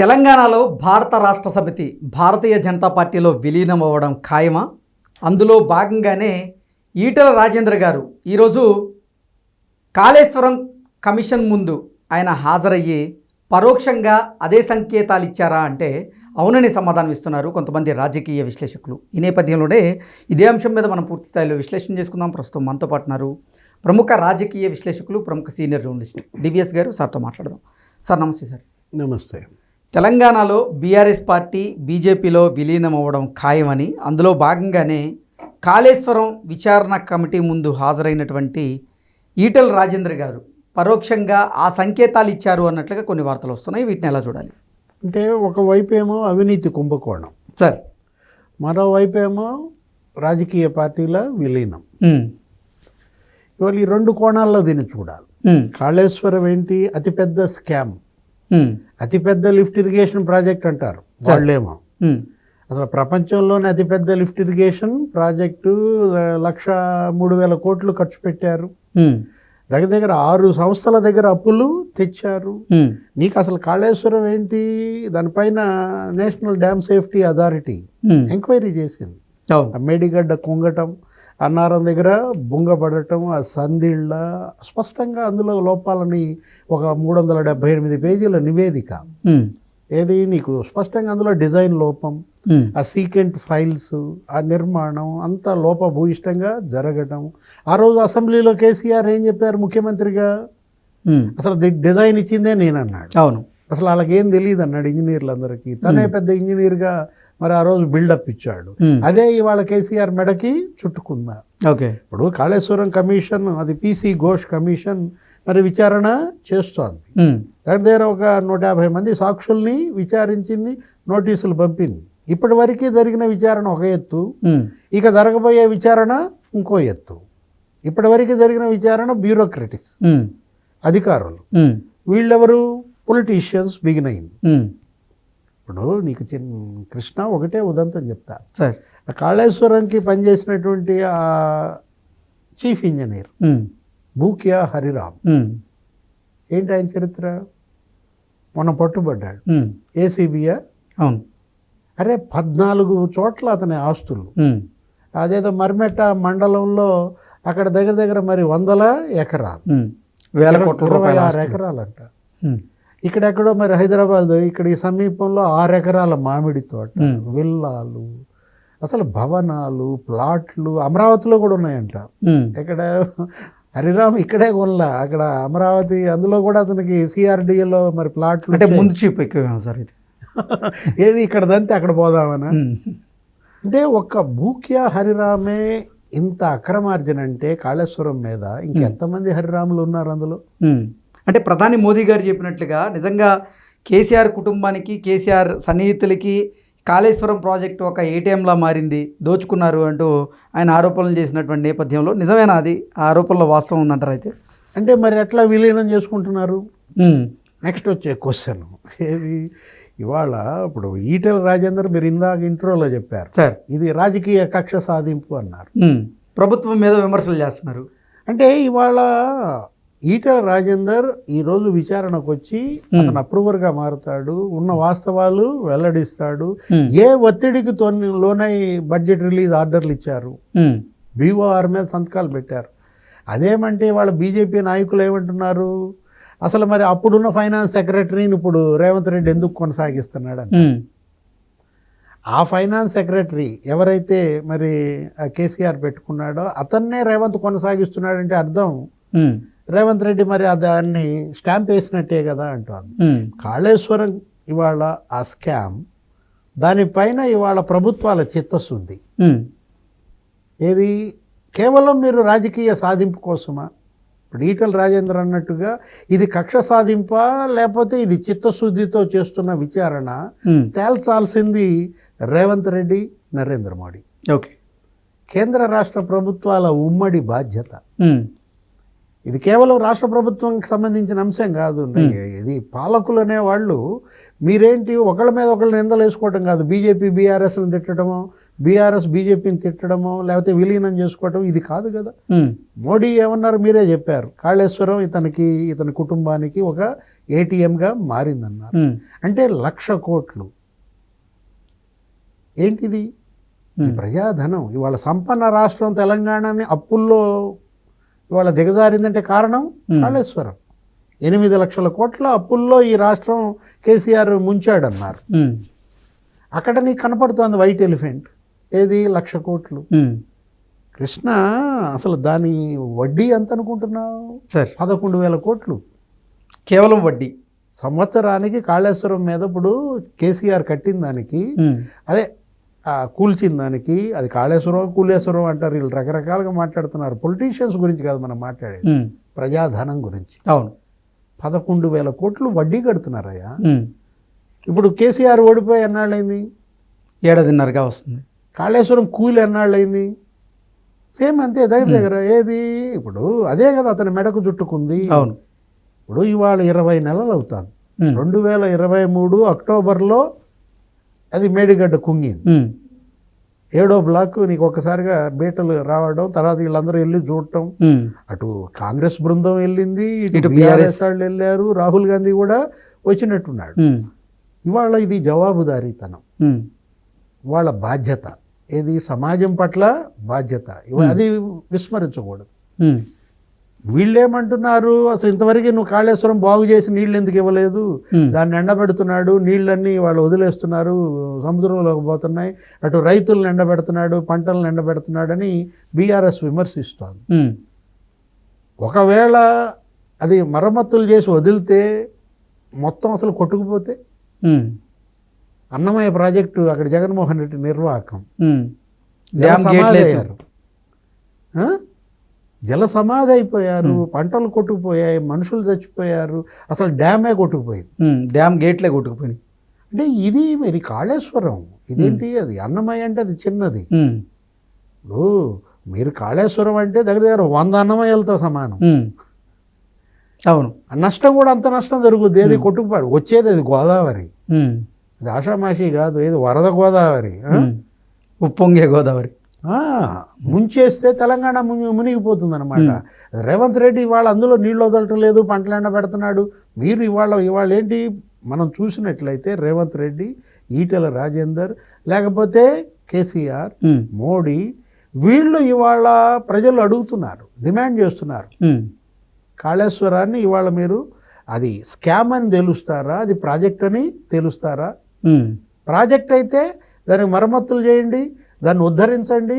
తెలంగాణలో భారత రాష్ట్ర సమితి భారతీయ జనతా పార్టీలో విలీనం అవ్వడం ఖాయమా? అందులో భాగంగానే ఈటల రాజేంద్ర గారు ఈరోజు కాళేశ్వరం కమిషన్ ముందు ఆయన హాజరయ్యి పరోక్షంగా అదే సంకేతాలు ఇచ్చారా అంటే అవునని సమాధానం ఇస్తున్నారు కొంతమంది రాజకీయ విశ్లేషకులు. ఈ నేపథ్యంలోనే ఇదే అంశం మీద మనం పూర్తి స్థాయిలో విశ్లేషణ చేసుకుందాం. ప్రస్తుతం మనతో పాటున్నారు ప్రముఖ రాజకీయ విశ్లేషకులు ప్రముఖ సీనియర్ జర్నలిస్ట్ డివిఎస్ గారు. సార్తో మాట్లాడదాం. సార్ నమస్తే సార్. నమస్తే. తెలంగాణలో బీఆర్ఎస్ పార్టీ బీజేపీలో విలీనం అవ్వడం ఖాయమని అందులో భాగంగానే కాళేశ్వరం విచారణ కమిటీ ముందు హాజరైనటువంటి ఈటల రాజేంద్ర గారు పరోక్షంగా ఆ సంకేతాలు ఇచ్చారు అన్నట్లుగా కొన్ని వార్తలు వస్తున్నాయి. వీటిని ఎలా చూడాలి? అంటే ఒకవైపు ఏమో అవినీతి కుంభకోణం. సార్. మరోవైపు ఏమో రాజకీయ పార్టీల విలీనం. ఇవాళ ఈ రెండు కోణాల్లో దీన్ని చూడాలి. కాళేశ్వరం ఏంటి? అతిపెద్ద స్కామ్. అతిపెద్ద లిఫ్ట్ ఇరిగేషన్ ప్రాజెక్ట్ అంటారు. వాళ్ళేమో. అసలు ప్రపంచంలోనే అతిపెద్ద లిఫ్ట్ ఇరిగేషన్ ప్రాజెక్టు లక్ష మూడు వేల కోట్లు ఖర్చు పెట్టారు. దగ్గర దగ్గర ఆరు సంస్థల దగ్గర అప్పులు తెచ్చారు. నీకు అసలు కాళేశ్వరం ఏంటి? దానిపైన national dam safety authority enquiry చేసింది. మేడిగడ్డ కుంగటం అన్నారం దగ్గర బుంగపడటం ఆ సందిళ్ళ స్పష్టంగా అందులో లోపాలని ఒక మూడు వందల డెబ్బై ఎనిమిది పేజీల నివేదిక. ఏది? నీకు స్పష్టంగా అందులో డిజైన్ లోపం ఆ సీకెంట్ ఫైల్స్ ఆ నిర్మాణం అంతా లోపభూయిష్టంగా జరగటం. ఆ రోజు అసెంబ్లీలో కేసీఆర్ ఏం చెప్పారు ముఖ్యమంత్రిగా? అసలు డిజైన్ ఇచ్చిందే నేనన్నాడు. అవును. అసలు వాళ్ళకి ఏం తెలియదు అన్నాడు ఇంజనీర్లందరికీ. తనే పెద్ద ఇంజనీర్గా మరి ఆ రోజు బిల్డప్ ఇచ్చాడు. అదే ఇవాళ కేసీఆర్ మెడకి చుట్టుకుందా? ఓకే. ఇప్పుడు కాళేశ్వరం కమిషన్ అది పీసీ ఘోష్ కమిషన్ మరి విచారణ చేస్తోంది. ఉమ్, దగ్గర దగ్గర ఒక నూట యాభై మంది సాక్షుల్ని విచారించింది నోటీసులు పంపింది. ఇప్పటి వరకు జరిగిన విచారణ ఒక ఎత్తు. ఇక జరగబోయే విచారణ ఇంకో ఎత్తు. ఇప్పటి వరకు జరిగిన విచారణ బ్యూరోక్రటిస్ అధికారులు. వీళ్ళెవరు? పొలిటీషియన్స్ బిగిన్ అయింది. ఇప్పుడు నీకు చిన్న కృష్ణ ఒకటే ఉదంతం చెప్తా. సార్. కాళేశ్వరంకి పనిచేసినటువంటి ఆ చీఫ్ ఇంజనీర్ భూక్యా హరిరామ్. ఏంటి ఆయన చరిత్ర? మొన్న పట్టుబడ్డాడు. ఏసీబీయా? అవును. అరే పద్నాలుగు చోట్ల అతని ఆస్తులు. అదేదో మర్మెట్ట మండలంలో అక్కడ దగ్గర దగ్గర మరి వందల ఎకరాలు. వేల కోట్ల రూపాయల. ఎకరాలంట. ఇక్కడెక్కడో మరి హైదరాబాద్ ఇక్కడ ఈ సమీపంలో ఆరు ఎకరాల మామిడి తోట. విల్లాలు అసలు భవనాలు ప్లాట్లు అమరావతిలో కూడా ఉన్నాయంట. ఇక్కడ హరిరామ్ ఇక్కడే కొనలా అక్కడ అమరావతి అందులో కూడా అతనికి సిఆర్డిఏలో మరి ప్లాట్లు అంటే ముందు చూపు ఎక్కువ సార్ ఇది. ఏది ఇక్కడ దంతే అక్కడ పోదామనా? అంటే ఒక్క భూక్యా హరిరామే ఇంత అక్రమార్జన అంటే కాళేశ్వరం మీద ఇంకెంతమంది హరిరాములు ఉన్నారు అందులో. అంటే ప్రధాని మోదీ గారు చెప్పినట్లుగా నిజంగా కేసీఆర్ కుటుంబానికి కేసీఆర్ సన్నిహితులకి కాళేశ్వరం ప్రాజెక్టు ఒక ఏటీఎంలా మారింది దోచుకున్నారు అంటూ ఆయన ఆరోపణలు చేసినటువంటి నేపథ్యంలో నిజమేనా అది? ఆ ఆరోపణలో వాస్తవం ఉందంటారు అయితే? అంటే మరి ఎట్లా విలీనం చేసుకుంటున్నారు? నెక్స్ట్ వచ్చే క్వశ్చన్. ఏది? ఇవాళ ఇప్పుడు ఈటెల రాజేందర్ మీరు ఇందాక ఇంట్రోలో చెప్పారు. సార్. ఇది రాజకీయ కక్ష సాధింపు అన్నారు. ప్రభుత్వం మీద విమర్శలు చేస్తున్నారు. అంటే ఇవాళ ఈటెల రాజేందర్ ఈరోజు విచారణకు వచ్చి అతను అప్రూవర్గా మారుతాడు ఉన్న వాస్తవాలు వెల్లడిస్తాడు. ఏ ఒత్తిడికి తోని లోనై బడ్జెట్ రిలీజ్ ఆర్డర్లు ఇచ్చారు? బీఓఆర్ మీద సంతకాలు పెట్టారు. అదేమంటే వాళ్ళ బీజేపీ నాయకులు ఏమంటున్నారు? అసలు మరి అప్పుడున్న ఫైనాన్స్ సెక్రటరీని ఇప్పుడు రేవంత్ రెడ్డి ఎందుకు కొనసాగిస్తున్నాడని ఆ ఫైనాన్స్ సెక్రటరీ ఎవరైతే మరి కేసీఆర్ పెట్టుకున్నాడో అతన్నే రేవంత్ కొనసాగిస్తున్నాడంటే అర్థం. రేవంత్ రెడ్డి మరి ఆ దాన్ని స్టాంప్ వేసినట్టే కదా అంటోంది. కాళేశ్వరం ఇవాళ ఆ స్కామ్ దానిపైన ఇవాళ ప్రభుత్వాల చిత్తశుద్ధి. ఏది? కేవలం మీరు రాజకీయ సాధింపు కోసమా? ఇప్పుడు ఈటల రాజేంద్ర అన్నట్టుగా ఇది కక్ష సాధింపా లేకపోతే ఇది చిత్తశుద్ధితో చేస్తున్న విచారణ? తేల్చాల్సింది రేవంత్ రెడ్డి నరేంద్ర మోడీ. ఓకే. కేంద్ర రాష్ట్ర ప్రభుత్వాల ఉమ్మడి బాధ్యత. ఇది కేవలం రాష్ట్ర ప్రభుత్వంకి సంబంధించిన అంశం కాదు. ఇది పాలకులు అనేవాళ్ళు మీరేంటి ఒకళ్ళ మీద ఒకళ్ళు నిందలు వేసుకోవటం కాదు. బీజేపీ బీఆర్ఎస్ని తిట్టడము బీఆర్ఎస్ బీజేపీని తిట్టడమో లేకపోతే విలీనం చేసుకోవటం ఇది కాదు కదా. మోడీ ఏమన్నారు? మీరే చెప్పారు. కాళేశ్వరం ఇతనికి ఇతని కుటుంబానికి ఒక ఏటీఎంగా మారిందన్నారు. అంటే లక్ష కోట్లు. ఏంటిది? ప్రజాధనం. ఇవాళ సంపన్న రాష్ట్రం తెలంగాణని అప్పుల్లో ఇవాళ దిగజారిందంటే కారణం. కాళేశ్వరం. ఎనిమిది లక్షల కోట్ల అప్పుల్లో ఈ రాష్ట్రం కేసీఆర్ ముంచాడన్నారు. అక్కడ నీకు కనపడుతోంది వైట్ ఎలిఫెంట్. ఏది? లక్ష కోట్లు. కృష్ణ అసలు దాని వడ్డీ ఎంత అనుకుంటున్నావు? సార్. పదకొండు వేల కోట్లు. కేవలం వడ్డీ. సంవత్సరానికి కాళేశ్వరం మీద ఇప్పుడు కేసీఆర్ కట్టిన దానికి అదే కూల్చిన దానికి అది కాళేశ్వరం కూలేశ్వరం అంటారు. వీళ్ళు రకరకాలుగా మాట్లాడుతున్నారు. పొలిటీషియన్స్ గురించి కాదు మనం మాట్లాడేది. ప్రజాధనం గురించి. అవును. పదకొండు వేల కోట్లు వడ్డీ కడుతున్నారయ్యా. ఇప్పుడు కేసీఆర్ ఓడిపోయి ఎన్నాళ్ళైంది ఏడాదిన్నరగా వస్తుంది. కాళేశ్వరం కూలి ఎన్నాళ్ళైంది సేమ్ అంతే దగ్గర దగ్గర. ఏది? ఇప్పుడు అదే కదా అతని మెడకు చుట్టుకుంది. అవును. ఇప్పుడు ఇవాళ ఇరవై నెలలు అవుతుంది. ఉమ్, రెండు వేల ఇరవై మూడు అక్టోబర్లో అది మేడిగడ్డ కుంగింది. ఏడో బ్లాక్ నీకు ఒక్కసారిగా బీటలు రావడం తర్వాత వీళ్ళందరూ వెళ్ళి చూడటం. అటు కాంగ్రెస్ బృందం వెళ్ళింది ఇటు బీఆర్ఎస్ వాళ్ళు వెళ్ళారు రాహుల్ గాంధీ కూడా వచ్చినట్టున్నాడు. ఇవాళ ఇది జవాబుదారీతనం. వాళ్ళ బాధ్యత. ఏది సమాజం పట్ల బాధ్యత. అది విస్మరించకూడదు. వీళ్ళేమంటున్నారు? అసలు ఇంతవరకు నువ్వు కాళేశ్వరం బాగు చేసి నీళ్ళు ఎందుకు ఇవ్వలేదు? దాన్ని ఎండబెడుతున్నాడు నీళ్ళన్నీ వాళ్ళు వదిలేస్తున్నారు సముద్రంలోకి పోతున్నాయి అటు రైతులను ఎండబెడుతున్నాడు పంటలను ఎండబెడుతున్నాడని బీఆర్ఎస్ విమర్శిస్తోంది. ఒకవేళ అది మరమ్మతులు చేసి వదిలితే మొత్తం అసలు కొట్టుకుపోతే? అన్నమయ్య ప్రాజెక్టు అక్కడ జగన్మోహన్ రెడ్డి నిర్వాహకం. డ్యామ్ సమాధి గేట్లు అయ్యారు ఆ? జల సమాధి అయిపోయారు పంటలు కొట్టుకుపోయాయి మనుషులు చచ్చిపోయారు అసలు డ్యామే కొట్టుకుపోయింది. డ్యామ్ గేట్లే కొట్టుకుపోయినాయి. అంటే ఇది మరి కాళేశ్వరం ఇదేంటి అది? అన్నమయ్య అంటే అది చిన్నది. ఇప్పుడు మీరు కాళేశ్వరం అంటే దగ్గర దగ్గర వంద అన్నమయ్యలతో సమానం. అవును. నష్టం కూడా అంత నష్టం జరుగుద్ది. ఏది కొట్టుకుపాడు వచ్చేది అది గోదావరి. అది ఆషామాషి కాదు ఏది వరద గోదావరి. ఉప్పొంగే గోదావరి. ముంచేస్తే తెలంగాణ ముని మునిగిపోతుంది అనమాట రేవంత్ రెడ్డి ఇవాళ అందులో నీళ్ళు వదలటం లేదు పంటలు ఎండబెడుతున్నాడు. మీరు ఇవాళ ఇవాళ ఏంటి మనం చూసినట్లయితే రేవంత్ రెడ్డి ఈటెల రాజేందర్ లేకపోతే కేసీఆర్ మోడీ వీళ్ళు ఇవాళ ప్రజలు అడుగుతున్నారు డిమాండ్ చేస్తున్నారు. కాళేశ్వరాన్ని ఇవాళ మీరు అది స్కామ్ అని తెలుస్తారా? అది ప్రాజెక్ట్ అని తెలుస్తారా? ప్రాజెక్ట్ అయితే దానికి మరమ్మతులు చేయండి. దాన్ని ఉద్ధరించండి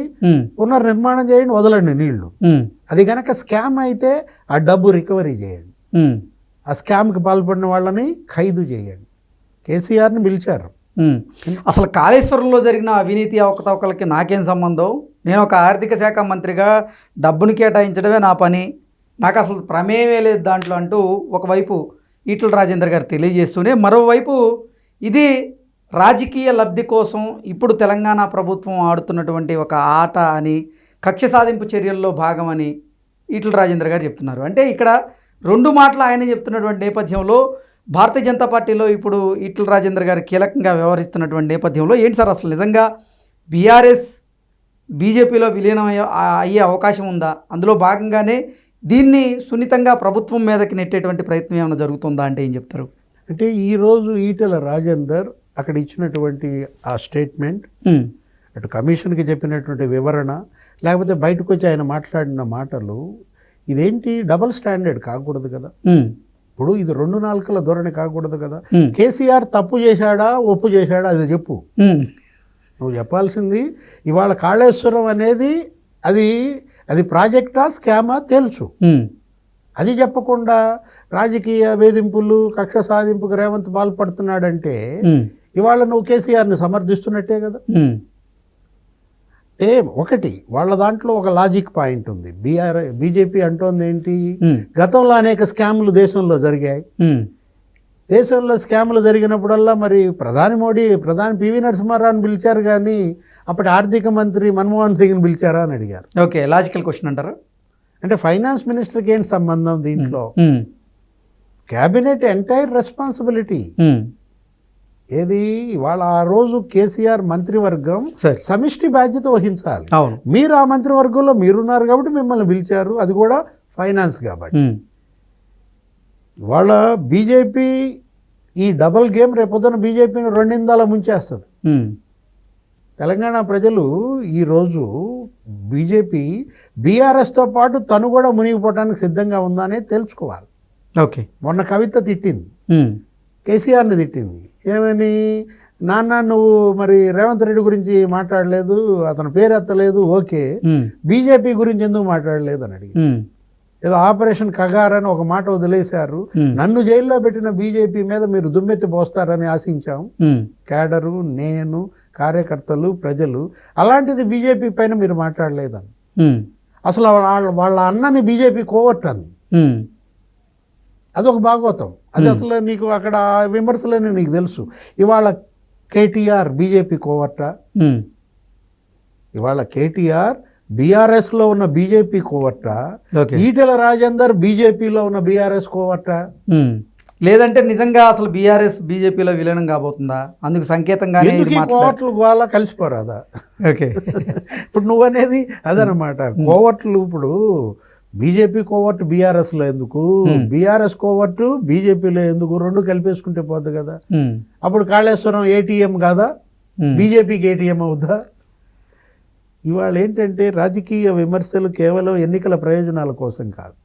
పునర్నిర్మాణం చేయండి వదలండి నీళ్ళు. అది కనుక స్కామ్ అయితే ఆ డబ్బు రికవరీ చేయండి. ఆ స్కామ్కి పాల్పడిన వాళ్ళని ఖైదు చేయండి. కేసీఆర్ని పిలిచారు. అసలు కాళేశ్వరంలో జరిగిన అవినీతి అవకతవకలకి నాకేం సంబంధం? నేను ఒక ఆర్థిక శాఖ మంత్రిగా డబ్బును కేటాయించడమే నా పని. నాకు అసలు ప్రమేయమే లేదు దాంట్లో అంటూ ఒకవైపు ఈటల రాజేందర్ గారు తెలియజేస్తూనే మరోవైపు ఇది రాజకీయ లబ్ధి కోసం ఇప్పుడు తెలంగాణ ప్రభుత్వం ఆడుతున్నటువంటి ఒక ఆట అని కక్ష సాధింపు చర్యల్లో భాగమని ఈటల రాజేందర్ గారు చెప్తున్నారు. అంటే ఇక్కడ రెండు మాటలు ఆయన చెప్తున్నటువంటి నేపథ్యంలో భారతీయ జనతా పార్టీలో ఇప్పుడు ఈటల రాజేందర్ గారు కీలకంగా వ్యవహరిస్తున్నటువంటి నేపథ్యంలో ఏంటి సార్ అసలు నిజంగా? బీఆర్ఎస్ బీజేపీలో విలీనం అయ్యే అయ్యే అవకాశం ఉందా? అందులో భాగంగానే దీన్ని సున్నితంగా ప్రభుత్వం మీదకి నెట్టేటువంటి ప్రయత్నం ఏమైనా జరుగుతుందా అంటే ఏం చెప్తారు? అంటే ఈరోజు ఈటల రాజేందర్ అక్కడ ఇచ్చినటువంటి ఆ స్టేట్మెంట్ అటు కమిషన్కి చెప్పినటువంటి వివరణ లేకపోతే బయటకు వచ్చి ఆయన మాట్లాడిన మాటలు ఇదేంటి డబల్ స్టాండర్డ్ కాకూడదు కదా? ఇప్పుడు ఇది రెండు నాలుకల ధోరణి కాకూడదు కదా? కేసీఆర్ తప్పు చేశాడా ఒప్పు చేశాడా? అది చెప్పు. నువ్వు చెప్పాల్సింది ఇవాళ కాళేశ్వరం అనేది అది అది ప్రాజెక్టా స్కామా తెలుసు అది చెప్పకుండా రాజకీయ వేధింపులు కక్ష సాధింపుకు రేవంత్ పాల్పడుతున్నాడంటే ఇవాళ నువ్వు కేసీఆర్ని సమర్థిస్తున్నట్టే కదా. ఏ ఒకటి వాళ్ళ దాంట్లో ఒక లాజిక్ పాయింట్ ఉంది. బీఆర్ బీజేపీ అంటోంది ఏంటి? గతంలో అనేక స్కాములు దేశంలో జరిగాయి. దేశంలో స్కాములు జరిగినప్పుడల్లా మరి ప్రధాని మోడీ ప్రధాని పివి నరసింహారావుని పిలిచారు కానీ అప్పటి ఆర్థిక మంత్రి మన్మోహన్ సింగ్ని పిలిచారా అని అడిగారు. ఓకే లాజికల్ క్వశ్చన్ అంటారా. అంటే ఫైనాన్స్ మినిస్టర్కి ఏంటి సంబంధం దీంట్లో? Cabinet entire responsibility. ఏది? వాళ్ళ ఆ రోజు కేసీఆర్ మంత్రివర్గం సమిష్టి బాధ్యత వహించాలి. అవును. మీరు ఆ మంత్రివర్గంలో మీరున్నారు కాబట్టి మిమ్మల్ని పిలిచారు. అది కూడా ఫైనాన్స్ కాబట్టి. వాళ్ళ బీజేపీ ఈ డబల్ గేమ్ రేపొద్దున బీజేపీని రెండిందాల ముంచేస్తుంది. తెలంగాణ ప్రజలు ఈరోజు బీజేపీ బీఆర్ఎస్తో పాటు తను కూడా మునిగిపోవడానికి సిద్ధంగా ఉందా అనేది తెలుసుకోవాలి. ఓకే. మొన్న కవిత తిట్టింది. కేసీఆర్ని తిట్టింది. ఏమని? నాన్న నువ్వు మరి రేవంత్ రెడ్డి గురించి మాట్లాడలేదు అతని పేరు ఎత్తలేదు ఓకే. బీజేపీ గురించి ఎందుకు మాట్లాడలేదు అని అడిగి ఏదో ఆపరేషన్ కగార్ అని ఒక మాట వదిలేశారు. నన్ను జైల్లో పెట్టిన బీజేపీ మీద మీరు దుమ్మెత్తి పోస్తారని ఆశించాం. కేడరు నేను కార్యకర్తలు ప్రజలు అలాంటిది బీజేపీ పైన మీరు మాట్లాడలేదని. అసలు వాళ్ళ వాళ్ళ అన్నని బీజేపీ ఉమ్, అదొక భాగవతం అది అసలు నీకు అక్కడ విమర్శలని నీకు తెలుసు. ఇవాళ కేటీఆర్ బీజేపీ కోవర్ట? ఉమ్, ఇవాళ కేటీఆర్ బీఆర్ఎస్లో ఉన్న బీజేపీ కోవర్ట? ఓకే ఈటెల రాజేందర్ బీజేపీలో ఉన్న బీఆర్ఎస్ కోవర్ట? ఉమ్. లేదంటే నిజంగా అసలు బీఆర్ఎస్ బీజేపీలో విలీనం కాబోతుందా? అందుకు సంకేతంగానే కోవర్ట్లు వాళ్ళ కలిసిపోరాదా? ఓకే ఇప్పుడు నువ్వు అనేది అదనమాట కోవర్ట్లు ఇప్పుడు బీజేపీ కోవర్ట్ బీఆర్ఎస్లో ఎందుకు? బీఆర్ఎస్ కోవర్ట్ బీజేపీలో ఎందుకు? రెండు కలిపేసుకుంటే పోద్ది కదా. ఉమ్, అప్పుడు కాళేశ్వరం ఏటీఎం కాదా? ఉమ్, బీజేపీకి ఏటీఎం అవుద్దా? ఇవాళ ఏంటంటే రాజకీయ విమర్శలు కేవలం ఎన్నికల ప్రయోజనాల కోసం కాదు.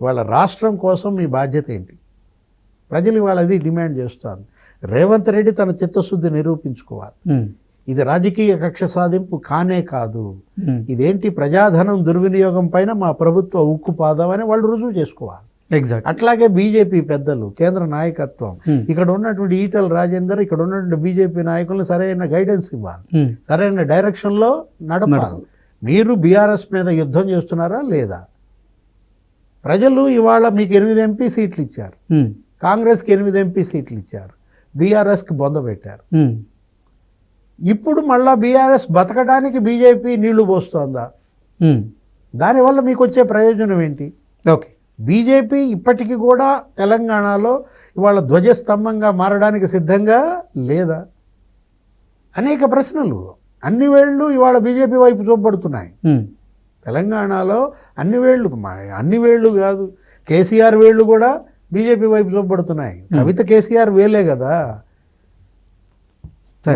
ఇవాళ రాష్ట్రం కోసం మీ బాధ్యత ఏంటి? ప్రజలు ఇవాళ అది డిమాండ్ చేస్తుంది రేవంత్ రెడ్డి తన చిత్తశుద్ధి నిరూపించుకోవాలి. ఇది రాజకీయ కక్ష సాధింపు కానే కాదు. ఇదేంటి ప్రజాధనం దుర్వినియోగం పైన మా ప్రభుత్వ ఉక్కు పాదం అని వాళ్ళు రుజువు చేసుకోవాలి. ఎగ్జాక్ట్ అట్లాగే బీజేపీ పెద్దలు కేంద్ర నాయకత్వం. ఇక్కడ ఉన్నటువంటి ఈటల రాజేందర్ ఇక్కడ ఉన్నటువంటి బీజేపీ నాయకులను సరైన గైడెన్స్ ఇవ్వాలి. సరైన డైరెక్షన్లో నడపాలి. మీరు బీఆర్ఎస్ మీద యుద్ధం చేస్తున్నారా లేదా? ప్రజలు ఇవాళ మీకు ఎనిమిది ఎంపీ సీట్లు ఇచ్చారు. కాంగ్రెస్కి ఎనిమిది ఎంపీ సీట్లు ఇచ్చారు. బీఆర్ఎస్కి బొంద పెట్టారు. ఇప్పుడు మళ్ళా బీఆర్ఎస్ బతకడానికి బీజేపీ నీళ్ళు పోస్తోందా? దానివల్ల మీకు వచ్చే ప్రయోజనం ఏంటి? ఓకే. బీజేపీ ఇప్పటికీ కూడా తెలంగాణలో ఇవాళ ధ్వజస్తంభంగా మారడానికి సిద్ధంగా లేదా? అనేక ప్రశ్నలు. అన్ని వేళ్ళు ఇవాళ బీజేపీ వైపు చూపబడుతున్నాయి. తెలంగాణలో అన్ని వేళ్ళు అన్ని వేళ్ళు కాదు కేసీఆర్ వేళ్ళు కూడా బీజేపీ వైపు చూపబడుతున్నాయి. కవిత కేసీఆర్ వేలే కదా.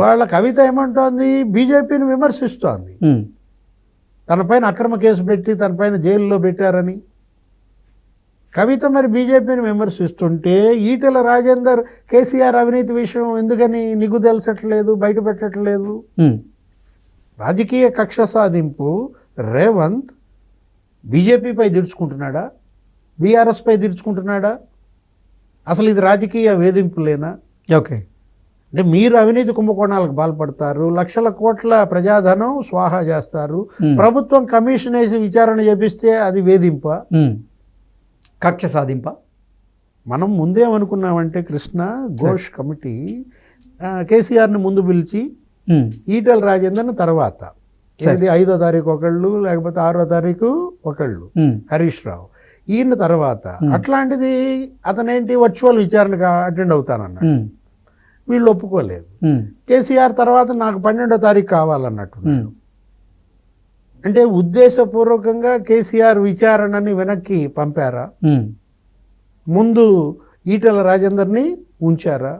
వాళ్ళ కవిత ఏమంటోంది? బీజేపీని విమర్శిస్తోంది. ఉమ్, తనపైన అక్రమ కేసు పెట్టి తనపైన జైల్లో పెట్టారని. కవిత మరి బీజేపీని విమర్శిస్తుంటే ఈటెల రాజేందర్ కేసీఆర్ అవినీతి విషయం ఎందుకని నిగ్గు తెలచట్లేదు బయట పెట్టట్లేదు? ఉమ్, రాజకీయ కక్ష సాధింపు రేవంత్ బీజేపీపై తీర్చుకుంటున్నాడా? బీఆర్ఎస్పై తీర్చుకుంటున్నాడా? అసలు ఇది రాజకీయ వేధింపులేనా? ఓకే అంటే మీరు అవినీతి కుంభకోణాలకు పాల్పడతారు లక్షల కోట్ల ప్రజాధనం స్వాహా చేస్తారు. ప్రభుత్వం కమిషన్ వేసి విచారణ చేపిస్తే అది వేధింప. కక్ష సాధింప? మనం ముందేమనుకున్నామంటే కృష్ణ ఘోష్ కమిటీ కేసీఆర్ని ముందు పిలిచి ఈటెల రాజేందర్ని తర్వాత. ఇది ఐదో తారీఖు ఒకళ్ళు లేకపోతే ఆరో తారీఖు ఒకళ్ళు? హరీష్ రావు. ఈయన తర్వాత. అట్లాంటిది అతనేంటి వర్చువల్ విచారణకు అటెండ్ అవుతానన్నాడు. వీళ్ళు ఒప్పుకోలేదు. కేసీఆర్ తర్వాత నాకు పన్నెండో తారీఖు కావాలన్నట్టు అంటే ఉద్దేశపూర్వకంగా కేసీఆర్ విచారణని వెనక్కి పంపారా? ముందు ఈటెల రాజేందర్ని ఉంచారా?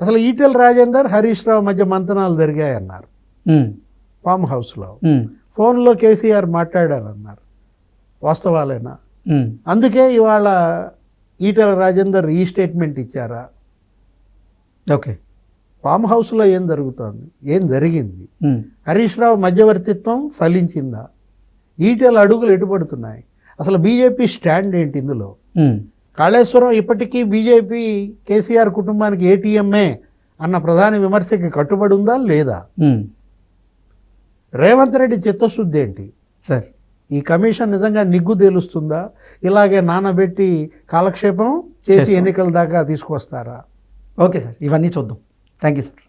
అసలు ఈటెల రాజేందర్ హరీష్ రావు మధ్య మంతనాలు జరిగాయన్నారు. ఫామ్ హౌస్లో. ఫోన్లో కేసీఆర్ మాట్లాడారన్నారు. వాస్తవాలేనా? అందుకే ఇవాళ ఈటెల రాజేందర్ ఈ స్టేట్మెంట్ ఇచ్చారా? ఓకే. ఫామ్ హౌస్లో ఏం జరుగుతోంది? ఏం జరిగింది? హరీష్ రావు మధ్యవర్తిత్వం ఫలించిందా? ఈటెల అడుగులు ఎటుపడుతున్నాయి అసలు బీజేపీ స్టాండ్ ఏంటి ఇందులో? కాళేశ్వరం ఇప్పటికీ బీజేపీ కేసీఆర్ కుటుంబానికి ఏటీఎంఏ అన్న ప్రధాన విమర్శకి కట్టుబడి ఉందా లేదా? రేవంత్ రెడ్డి చిత్తశుద్ధి ఏంటి? సార్. ఈ కమిషన్ నిజంగా నిగ్గు తేలుస్తుందా? ఇలాగే నానబెట్టి కాలక్షేపం చేసి. ఎన్నికల దాకా తీసుకొస్తారా ఓకే సార్ ఇవన్నీ చూద్దాం. Thank you sir.